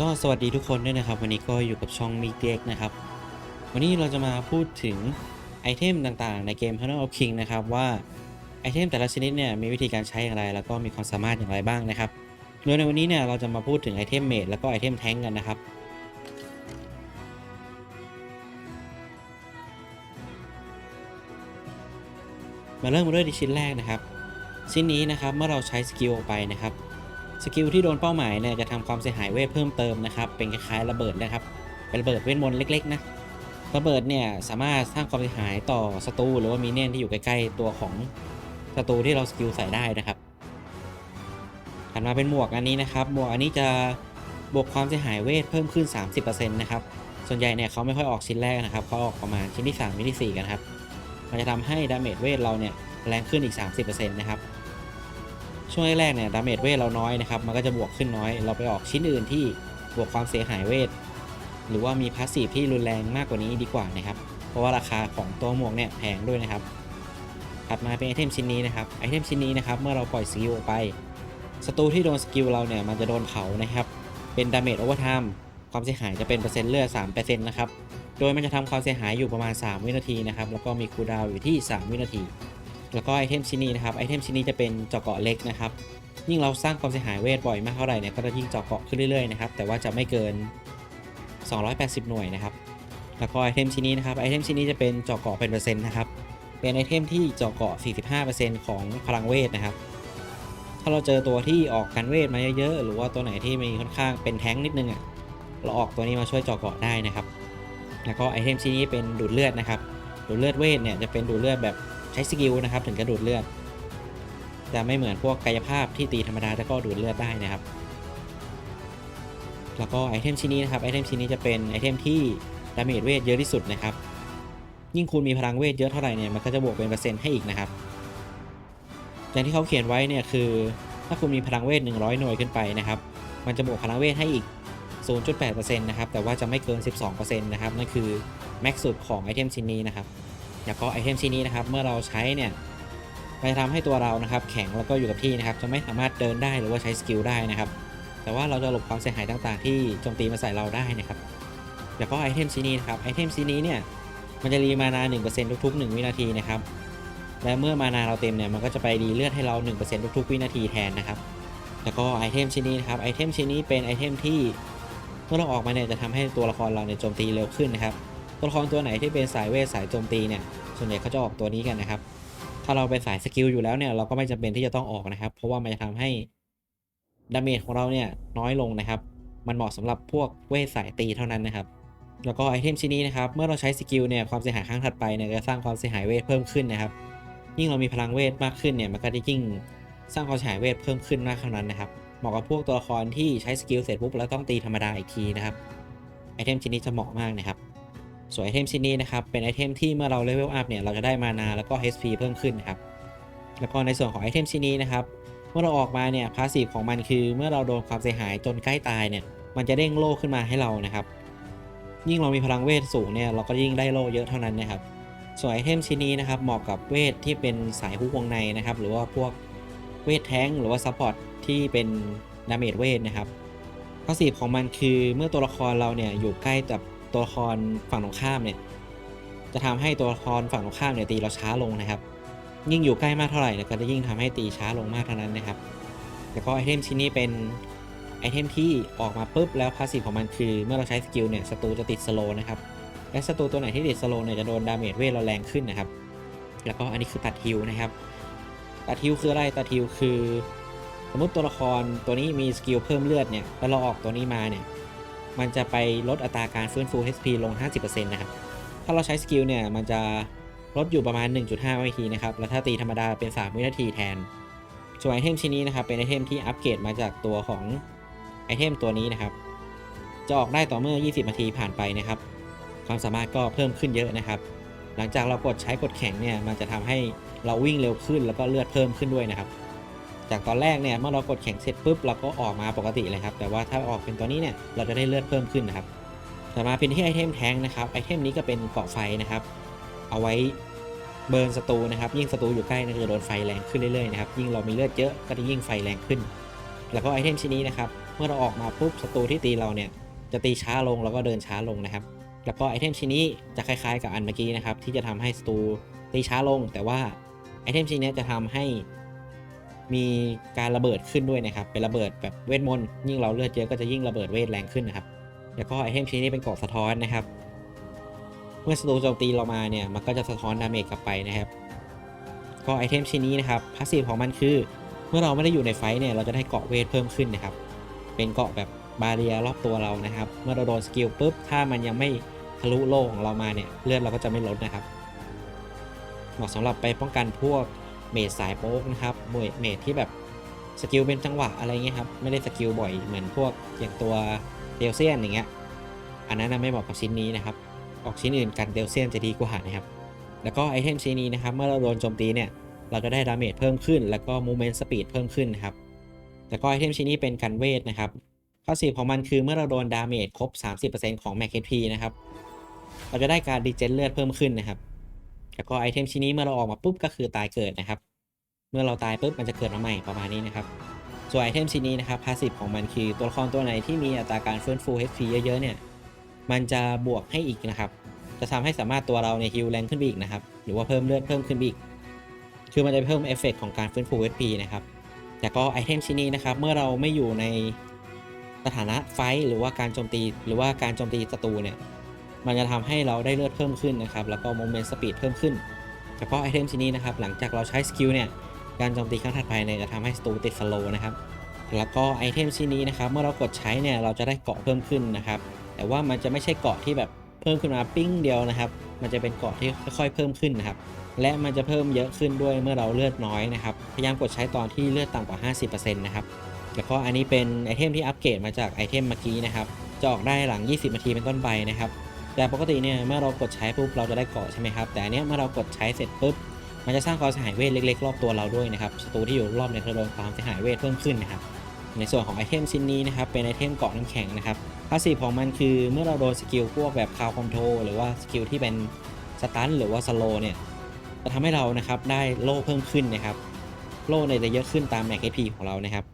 ก็สวัสดีทุกคนด้วยนะครับ วันนี้ก็อยู่กับช่องมีเด็กนะครับ วันนี้เราจะมาพูดถึงไอเทมต่างๆ ในเกม Honor of King นะครับว่าไอเทมแต่ละชนิดเนี่ยมีวิธีการใช้อย่างไร แล้วก็มีความสามารถอย่างไรบ้างนะครับโดยในวันนี้เนี่ยเราจะมาพูดถึงไอเทมเมดแล้วก็ไอเทมแท้งกันนะครับมาเริ่มกันด้วยที่ชิ้นแรกนะครับ ชิ้นนี้นะครับเมื่อเราใช้สกิลไปนะครับ สกิลที่โดนเป้าหมายเนี่ยจะทำความเสียหายเวทเพิ่มเติมนะครับ เป็นคล้ายๆระเบิดนะครับ เป็นระเบิดเวทมนต์เล็กๆนะ ระเบิดเนี่ยสามารถสร้างความเสียหายต่อศัตรูหรือว่ามีเนียนที่อยู่ใกล้ๆตัวของศัตรูที่เราสกิลใส่ได้นะครับถัดมาเป็นหมวกอันนี้นะครับ หมวกอันนี้จะบวกความเสียหายเวทเพิ่มขึ้น 30%นะครับ ส่วนใหญ่เนี่ยเขาไม่ค่อยออกชิ้นแรกนะครับเขาออกประมาณชิ้นที่3ชิ้นที่ 4 กันครับ มันจะทำให้ดาเมจเวทเราเนี่ยแรงขึ้นอีก 30%นะครับ ช่วงแรกๆเนี่ยดาเมจเวทเราน้อยนะครับ มันก็จะบวกขึ้นน้อย เราไปออกชิ้นอื่นที่บวกความเสียหายเวท หรือว่ามีพาสซีฟที่รุนแรงมากกว่านี้ดีกว่านะครับ เพราะว่าราคาของตัวหมวกเนี่ยแพงด้วยนะครับ ถัดมาเป็นไอเทมชิ้นนี้นะครับ ไอเทมชิ้นนี้นะครับ เมื่อเราปล่อยสกิลออกไป ศัตรูที่โดนสกิลเราเนี่ยมันจะโดนเผานะครับ เป็นดาเมจโอเวอร์ไทม์ความเสียหายจะเป็นเปอร์เซ็นต์เลือด3%นะครับ โดยมันจะทำความเสียหายอยู่ประมาณ 3 วินาทีนะครับ แล้วก็มีคูลดาวน์อยู่ที่ 3 วินาที แล้วก็ไอเทมชิ้นนี้นะครับไอเทมชิ้นนี้จะเป็นเจาะเกาะเล็กนะครับยิ่งเราสร้างความเสียหายเวทบ่อยมากเท่าไหร่เนี่ยก็จะยิ่งเจาะเกาะขึ้นเรื่อยๆนะครับแต่ว่าจะไม่เกิน 280 หน่วยนะครับแล้วก็ไอเทมชิ้นนี้นะครับไอเทมชิ้นนี้จะเป็นเจาะเกาะเป็นเปอร์เซ็นต์นะครับเป็นไอเทมที่เจาะเกาะ 45%ของพลังเวทนะครับถ้าเราเจอตัวที่ออกกันเวทมาเยอะๆหรือว่าตัวไหนที่มีค่อนข้างเป็นแท้งนิดนึงอะเราออกตัวนี้มาช่วยเจาะเกาะได้นะครับแล้วก็ไอเทมชิ้นนี้เป็นดูดเลือดนะครับดูดเลือดเวทเนี่ยจะเป็นดูดเลือดแบบ ใช้สกิลนะครับถึงจะดูดเลือด จะไม่เหมือนพวกกายภาพที่ตีธรรมดาแต่ก็ดูดเลือดได้นะครับ แล้วก็ไอเทมชิ้นนี้นะครับไอเทมชิ้นนี้จะเป็นไอเทมที่ดาเมจเวทเยอะที่สุดนะครับ ยิ่งคุณมีพลังเวทเยอะเท่าไหร่เนี่ยมันก็จะบวกเป็นเปอร์เซ็นต์ให้อีกนะครับ อย่างที่เขาเขียนไว้เนี่ยคือ ถ้าคุณมีพลังเวท 100 หน่วยขึ้นไปนะครับ มันจะบวกพลังเวทให้อีก 0.8%นะครับแต่ว่าจะไม่เกิน 12%นะครับนั่นคือแม็กซ์สุดของไอเทมชิ้นนี้นะครับ แล้วก็ไอเทมชิ้นนี้นะครับ เมื่อเราใช้เนี่ยมันจะทำให้ตัวเรานะครับ แข็งแล้วก็อยู่กับที่นะครับ จะไม่สามารถเดินได้หรือว่าใช้สกิลได้นะครับ แต่ว่าเราจะหลบความเสียหายต่างๆ ที่โจมตีมาใส่เราได้นะครับ แล้วก็ไอเทมชิ้นนี้นะครับ ไอเทมชิ้นนี้เนี่ย มันจะรีมานา1%ทุกๆ 1 วินาทีนะครับ และเมื่อมานาเราเต็มเนี่ย มันก็จะไปรีเลือดให้เรา 1%ทุกๆ วินาทีแทนนะครับ แล้วก็ไอเทมชิ้นนี้นะครับ ไอเทมชิ้นนี้เป็นไอเทมที่เมื่อเราออกมาเนี่ยจะทำให้ตัวละครเราเนี่ยโจมตีเร็วขึ้นนะครับ ตัวละครตัวไหนที่เป็นสายเวทสายโจมตีเนี่ยส่วนใหญ่เขาจะออกตัวนี้กันนะครับ ถ้าเราเป็นสายสกิลอยู่แล้วเนี่ยเราก็ไม่จำเป็นที่จะต้องออกนะครับ เพราะว่ามันจะทำให้ดาเมจของเราเนี่ยน้อยลงนะครับ มันเหมาะสำหรับพวกเวทสายตีเท่านั้นนะครับ แล้วก็ไอเทมชิ้นนี้นะครับ เมื่อเราใช้สกิลเนี่ยความเสียหายครั้งถัดไปเนี่ยจะสร้างความเสียหายเวทเพิ่มขึ้นนะครับ ยิ่งเรามีพลังเวทมากขึ้นเนี่ยมันก็จะยิ่งสร้างความเสียหายเวทเพิ่มขึ้นมากเท่านั้นนะครับเหมาะกับพวกตัวละครที่ใช้สกิลเสร็จปุ๊บแล้วต้องตีธรรมดาอีกทีนะครับไอเทมชิ้นนี้จะเหมาะมากนะครับ ส่วนไอเทมชิ้นนี้นะครับเป็นไอเทมที่เมื่อเราเลเวลอัพเนี่ยเราจะได้มานาแล้วก็ HP เพิ่มขึ้นนะครับแล้วก็ในส่วนของไอเทมชิ้นนี้นะครับเมื่อเราออกมาเนี่ยพาสซีฟของมันคือเมื่อเราโดนความเสียหายจนใกล้ตายเนี่ยมันจะเด้งโล่ขึ้นมาให้เรานะครับ ยิ่งเรามีพลังเวทสูงเนี่ยเราก็ยิ่งได้โล่เยอะเท่านั้นนะครับส่วนไอเทมชิ้นนี้นะครับเหมาะกับเวทที่เป็นสายฮุกวงในนะครับหรือว่าพวกเวทแท้งหรือว่าซัพพอร์ตที่เป็นดาเมจเวทนะครับพาสีฟของมันคือเมื่อตัวละครเราเนี่ยอยู่ใกล้กับ ตัวละครฝั่งตรงข้ามเนี่ยจะทำให้ตัวละครฝั่งตรงข้ามเนี่ยตีเราช้าลงนะครับ ยิ่งอยู่ใกล้มากเท่าไหร่เนี่ยก็จะยิ่งทำให้ตีช้าลงมากเท่านั้นนะครับ แล้วก็ไอเทมชิ้นนี้เป็นไอเทมที่ออกมาปุ๊บแล้วพาสซีฟของมันคือเมื่อเราใช้สกิลเนี่ยศัตรูจะติดสโลนะครับและศัตรูตัวไหนที่ติดสโลเนี่ยจะโดนดาเมจเวทเราแรงขึ้นนะครับ แล้วก็อันนี้คือตัดฮิวนะครับ ตัดฮิวคืออะไรตัดฮิวคือ สมมติตัวละครตัวนี้มีสกิลเพิ่มเลือดเนี่ยแล้วเราออกตัวนี้มาเนี่ย มันจะไปลดอัตราการฟื้นฟู HP ลง 50%นะครับ ถ้าเราใช้สกิลเนี่ย มันจะลดอยู่ประมาณ 1.5 วินาทีนะครับ แล้วถ้าตีธรรมดาเป็น 3 วินาทีแทน ส่วนไอเทมชิ้นนี้นะครับ เป็นไอเทมที่อัปเกรดมาจากตัวของไอเทมตัวนี้นะครับ จะออกได้ต่อเมื่อ 20 นาทีผ่านไปนะครับ ความสามารถก็เพิ่มขึ้นเยอะนะครับ หลังจากเรากดใช้กดแข็งเนี่ย มันจะทำให้เราวิ่งเร็วขึ้นแล้วก็เลือดเพิ่มขึ้นด้วยนะครับ จากตอนแรกเนี่ยเมื่อเรากดแข็งเสร็จปุ๊บเราก็ออกมาปกติเลยครับ แต่ว่าถ้าออกเป็นตัวนี้เนี่ยเราจะได้เลือดเพิ่มขึ้นนะครับต่อมาเป็นที่ไอเทมแทงนะครับไอเทมนี้ก็เป็นเกาะไฟนะครับ เอาไว้เบิร์นศัตรูนะครับ ยิ่งศัตรูอยู่ใกล้นี่ยจะโดนไฟแรงขึ้นเรื่อยๆนะครับยิ่งเรามีเลือดเยอะก็จะยิ่งไฟแรงขึ้น แล้วก็ไอเทมชิ้นนี้นะครับเมื่อเราออกมาปุ๊บศัตรูที่ตีเราเนี่ยจะตีช้าลงแล้วก็เดินช้าลงนะครับแล้วก็ไอเทมชิ้นนี้จะคล้ายๆ กับอันเมื่อกี้นะครับที่จะทำให้ศัตรูตีช้าลง แต่ว่าไอเทมชิ้นนี้จะทำให้ มีการระเบิดขึ้นด้วยนะครับ เป็นระเบิดแบบเวทมนต์ยิ่งเราเลือดเยอะก็จะยิ่งระเบิดเวทแรงขึ้นนะครับ แล้วก็ไอเทมชิ้นนี้เป็นเกราะสะท้อนนะครับ เมื่อศัตรูโจมตีเรามาเนี่ยมันก็จะสะท้อนดาเมจกลับไปนะครับ ก็ไอเทมชิ้นนี้นะครับพาสซีฟของมันคือ เมื่อเราไม่ได้อยู่ในไฟเนี่ยเราจะได้เกราะเวทเพิ่มขึ้นนะครับ เป็นเกราะแบบบาเรียรอบตัวเรานะครับ เมื่อเราโดนสกิลปุ๊บถ้ามันยังไม่ทะลุโล่ของเรามาเนี่ยเลือดเราก็จะไม่ลดนะครับ เหมาะสำหรับไปป้องกันพวก เมจสายโป๊กนะครับเมจเมจที่แบบสกิลเป็นจังหวะอะไรเงี้ยครับ ไม่ได้สกิลบ่อยเหมือนพวกอย่างตัวเดลเซียนอย่างเงี้ย อันนั้นไม่เหมาะกับชิ้นนี้นะครับ ออกชิ้นอื่นกันเดลเซียนจะดีกว่านะครับ แล้วก็ไอเทมชิ้นนี้นะครับ เมื่อเราโดนโจมตีเนี่ย เราจะได้ดาเมจเพิ่มขึ้น แล้วก็มูเมนต์สปีดเพิ่มขึ้นนะครับ แล้วก็ไอเทมชิ้นนี้เป็นกันเวทนะครับ ข้อเสียของมันคือเมื่อเราโดนดาเมจครบ 30%ของแม็กเ p นะครับ เราจะได้การดีเจนเลือดเพิ่มขึ้นนะครับ แล้วก็ไอเทมชิ้นนี้เมื่อเราออกมาปุ๊บก็คือตายเกิดนะครับ เมื่อเราตายปุ๊บมันจะเกิดมาใหม่ประมาณนี้นะครับ ส่วนไอเทมชิ้นนี้นะครับพาสซีฟของมันคือตัวละครตัวไหนที่มีอัตราการฟื้นฟู HP เยอะๆเนี่ย มันจะบวกให้อีกนะครับ จะทำให้สามารถตัวเราเนี่ยฮิลแรงขึ้นไปอีกนะครับ หรือว่าเพิ่มเลือดเพิ่มขึ้นไปอีก คือมันจะเพิ่มเอฟเฟกของการฟื้นฟู HP นะครับแต่ก็ไอเทมชิ้นนี้นะครับ เมื่อเราไม่อยู่ในสถานะไฟหรือว่าการโจมตี หรือว่าการโจมตีศัตรูเนี่ย มันจะทำให้เราได้เลือดเพิ่มขึ้นนะครับแล้วก็โมเมนต์สปีดเพิ่มขึ้นแต่ก็ไอเทมชิ้นนี้นะครับหลังจากเราใช้สกิลเนี่ยการโจมตีครั้งถัดไปเนี่ยจะทำให้ศัตรูติดสโลนะครับแล้วก็ไอเทมชิ้นนี้นะครับเมื่อเรากดใช้เนี่ยเราจะได้เกาะเพิ่มขึ้นนะครับแต่ว่ามันจะไม่ใช่เกาะที่แบบเพิ่มขึ้นมาปิ้งเดียวนะครับ มันจะเป็นเกาะที่ค่อยๆเพิ่มขึ้นนะครับและมันจะเพิ่มเยอะขึ้นด้วยเมื่อเราเลือดน้อยนะครับพยายามกดใช้ตอนที่เลือดต่ำกว่า 50%นะครับแล้วก็อันนี้เป็นไอเทมที่อัปเกรดมาจากไอเทมเมื่อกี้นะครับจะออกได้หลัง 20 นาทีเป็นต้นไปนะครับ แต่ปกติเนี่ยเมื่อเรากดใช้ปุ๊บเราจะได้เกาะใช่ไหมครับแต่อันเนี้ยเมื่อเรากดใช้เสร็จปุ๊บมันจะสร้างความเสียหายเวทเล็กๆรอบตัวเราด้วยนะครับศัตรูที่อยู่รอบเนี่ยจะโดนความเสียหายเวทเพิ่มขึ้นนะครับในส่วนของไอเทมชิ้นนี้นะครับเป็นไอเทมเกาะน้ำแข็งนะครับพาสซีฟของมันคือเมื่อเราโดนสกิลพวกแบบคาวคอนโทรหรือว่าสกิลที่เป็นสตันหรือว่าสโลเนี่ยจะทำให้เรานะครับได้โล่เพิ่มขึ้นนะครับโล่เนี่ยจะเยอะขึ้นตามแม็กเอพีของเรานะครับ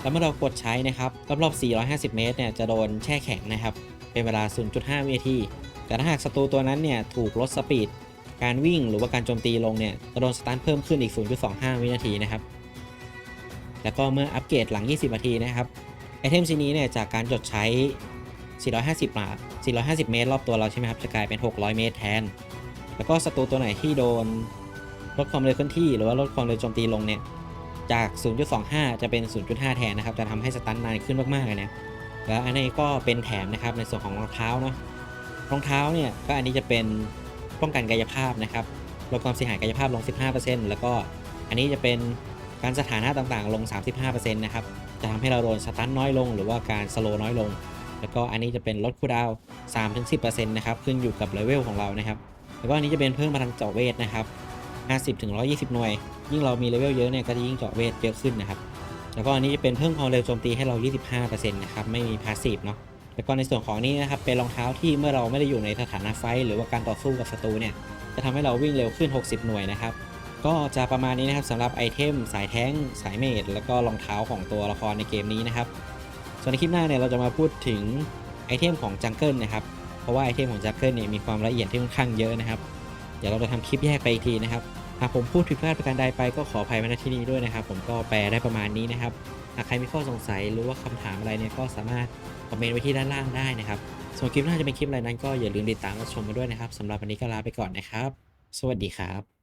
แล้วเมื่อเรากดใช้นะครับรอบๆ450 เมตรเนี่ยจะโดนแช่แข็งนะครับ เป็นเวลา 0.5 วินาที แต่ถ้าหากศัตรูตัวนั้นเนี่ยถูกลดสปีด การวิ่งหรือว่าการโจมตีลงเนี่ยจะโดนสตันเพิ่มขึ้นอีก 0.25 วินาทีนะครับ แล้วก็เมื่ออัปเกรดหลัง 20 นาทีนะครับ ไอเทมชิ้นนี้เนี่ยจากการจดใช้ 450 บาท 450 เมตร รอบตัวเราใช่ไหมครับจะกลายเป็น 600 เมตรแทน แล้วก็ศัตรูตัวไหนที่โดนลดความเร็วเคลื่อนที่หรือว่าลดความเร็วโจมตีลงเนี่ยจาก 0.25 จะเป็น 0.5 แทนนะครับ จะทำให้สตันนานขึ้นมาก ๆ เลยนะ แล้วอันนี้ก็เป็นแถมนะครับในส่วนของรองเท้าเนาะรองเท้าเนี่ยก็อันนี้จะเป็นป้องกันกายภาพนะครับลดความเสียหายกายภาพลง 15%แล้วก็อันนี้จะเป็นการสถานะต่างๆ ลง 35%นะครับจะทำให้เราโดนสตันน้อยลง หรือว่าการสโลน้อยลง แล้วก็อันนี้จะเป็นลดคูดาว3-10%นะครับขึ้นอยู่กับเลเวลของเรานะครับแล้วก็อันนี้จะเป็นเพิ่มพลังเจาะเวทนะครับ 50-120 หน่วย ยิ่งเรามีเลเวลเยอะเนี่ยก็จะยิ่งเจาะเวทเยอะขึ้นนะครับ แล้วก็อันนี้จะเป็นเพิ่มความเร็วโจมตีให้เรา 25%นะครับ ไม่มีพาสซีฟเนาะ แล้วก็ในส่วนของนี้นะครับ เป็นรองเท้าที่เมื่อเราไม่ได้อยู่ในสถานะไฟหรือว่าการต่อสู้กับศัตรูเนี่ย จะทำให้เราวิ่งเร็วขึ้น 60 หน่วยนะครับ ก็จะประมาณนี้นะครับสำหรับไอเทม สายแท้ง สายเมด แล้วก็รองเท้าของตัวละครในเกมนี้นะครับ ส่วนในคลิปหน้าเนี่ยเราจะมาพูดถึงไอเทมของจังเกิลนะครับ เพราะว่าไอเทมของจังเกิลเนี่ยมีความละเอียดที่ค่อนข้างเยอะนะครับ เดี๋ยวเราจะทำคลิปแยกไปอีกทีนะครับ หากผมพูดผิดพลาดประการใดไปก็ขออภัยมาณที่นี้ด้วยนะครับ ผมก็แปลได้ประมาณนี้นะครับ หากใครมีข้อสงสัยหรือว่าคำถามอะไรเนี่ยก็สามารถคอมเมนต์ไว้ที่ด้านล่างได้นะครับ ส่วนคลิปหน้าจะเป็นคลิปอะไรนั้นก็อย่าลืมติดตามรับชมกันด้วยนะครับสำหรับวันนี้ก็ลาไปก่อนนะครับ สวัสดีครับ